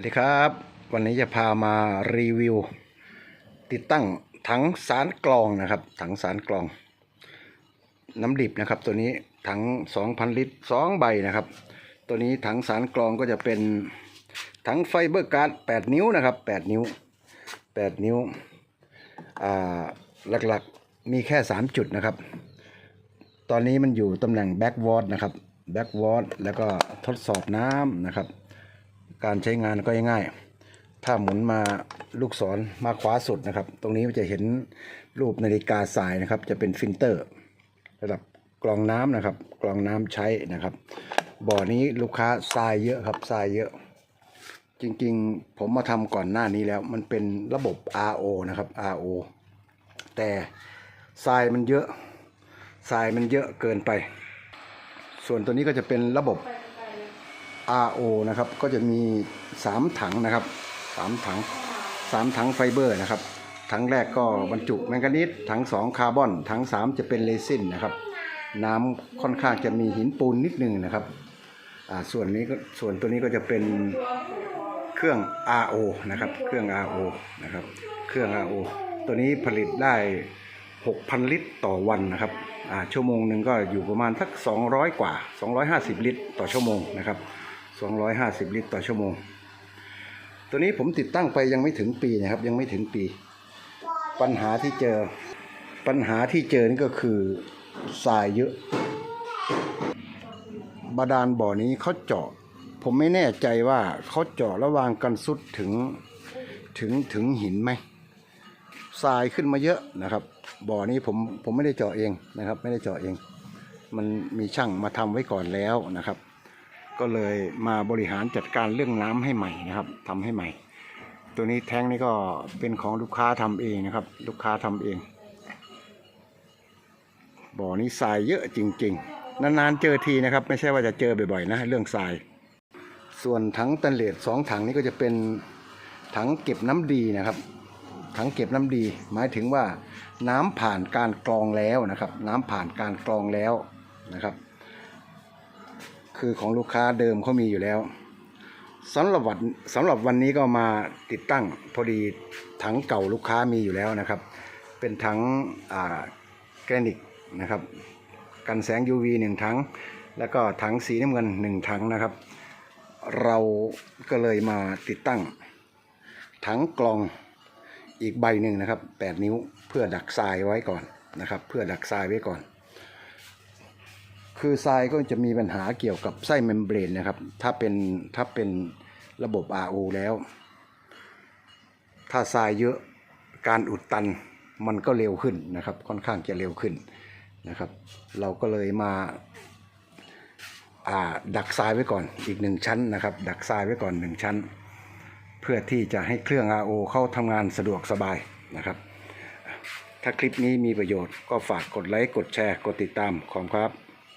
สวัสดีครับ วันนี้จะพามารีวิว ติดตั้งถังสารกรองนะครับถังสารกรอง น้ำดิบนะครับ ตัวนี้ถัง 2,000 ลิตร 2 ใบนะครับ ตัวนี้ถังสารกรองก็จะเป็นถังไฟเบอร์การ์ด8นิ้วนะครับ 8 นิ้ว 8 นิ้วหลักๆมีแค่ 3 จุดนะครับ ตอนนี้มันอยู่ตำแหน่งแบ็กวอร์ดนะครับแบ็กวอร์ดแล้วก็ทดสอบน้ำนะครับ การใช้งานก็ง่ายๆถ้าหมุนมาลูกศรมาขวาสุดนะครับ ตรงนี้จะเห็นรูปนาฬิกาทรายนะครับ จะเป็นฟิลเตอร์ ระดับกรองน้ำนะครับ กรองน้ำใช้นะครับ บ่อนี้ลูกค้าทรายเยอะครับทรายเยอะ จริงๆ ผมมาทำก่อนหน้านี้แล้ว มันเป็นระบบ RO นะครับ RO แต่ทรายมันเยอะทรายมันเยอะเกินไป ส่วนตัวนี้ก็จะเป็นระบบ RO นะครับ ก็จะมี 3 ถังนะครับ 3 ถัง 3 ถังไฟเบอร์นะครับ ถังแรกก็บรรจุแมงกานีสถัง 2 คาร์บอน ถัง 3 จะเป็นเรซินนะครับ น้ำค่อนข้างจะมีหินปูนนิดนึงนะครับอ่าส่วนนี้ก็ส่วนตัวนี้ก็จะเป็นเครื่อง RO นะครับ เครื่อง RO นะครับ เครื่อง RO ตัวนี้ผลิตได้ 6,000 ลิตรต่อวันนะครับอ่าชั่วโมงหนึ่งก็อยู่ประมาณสัก 200 กว่า 250 ลิตรต่อชั่วโมงนะครับ 250 ลิตรต่อชั่วโมง ตัวนี้ผมติดตั้งไปยังไม่ถึงปีนะครับ ยังไม่ถึงปี ปัญหาที่เจอปัญหาที่เจอนี่ก็คือทรายเยอะ บาดาลบ่อนี้เขาเจาะ ผมไม่แน่ใจว่าเขาเจาะระหว่างกันสุดถึงถึงถึงหินไหมทรายขึ้นมาเยอะนะครับ บ่อนี้ผมผมไม่ได้เจาะเองนะครับ ไม่ได้เจาะเอง มันมีช่างมาทำไว้ก่อนแล้วนะครับ ก็เลยมาบริหารจัดการเรื่องน้ำให้ใหม่นะครับทำให้ใหม่ ตัวนี้แท้งนี่ก็เป็นของลูกค้าทำเองนะครับ ลูกค้าทำเอง บ่อนี้ทรายเยอะจริง ๆ นานๆเจอทีนะครับ ไม่ใช่ว่าจะเจอบ่อยๆนะเรื่องทราย ส่วนถังตันเลดสองถังนี้ก็จะเป็นถังเก็บน้ำดีนะครับถังเก็บน้ำดี หมายถึงว่าน้ำผ่านการกรองแล้วนะครับ น้ำผ่านการกรองแล้วนะครับ คือของลูกค้าเดิมเขามีอยู่แล้วสำหรับวันสำหรับวันนี้ก็มาติดตั้งพอดีถังเก่าลูกค้ามีอยู่แล้วนะครับ เป็นถังอ่าแกรนิกนะครับ กันแสง UV หนึ่งถัง แล้วก็ถังสีน้ำเงินหนึ่งถังนะครับ เราก็เลยมาติดตั้ง ถังกรองอีกใบหนึ่งนะครับ 8 นิ้วเพื่อดักทรายไว้ก่อนนะครับ เพื่อดักทรายไว้ก่อน คือทรายก็จะมีปัญหาเกี่ยวกับไส้เมมเบรนนะครับ ถ้าเป็นถ้าเป็นระบบ RO แล้ว ถ้าทรายเยอะการอุดตันมันก็เร็วขึ้นนะครับ ค่อนข้างจะเร็วขึ้นนะครับ เราก็เลยมาาดักทรายไว้ก่อนอีกหนึ่งชั้นนะครับ ดักทรายไว้ก่อนหนึ่งชั้น เพื่อที่จะให้เครื่อง RO เข้าทำงานสะดวกสบายนะครับ ถ้าคลิปนี้มีประโยชน์ก็ฝากกดไลค์ กดแชร์ กดติดตามขอบคุณครับ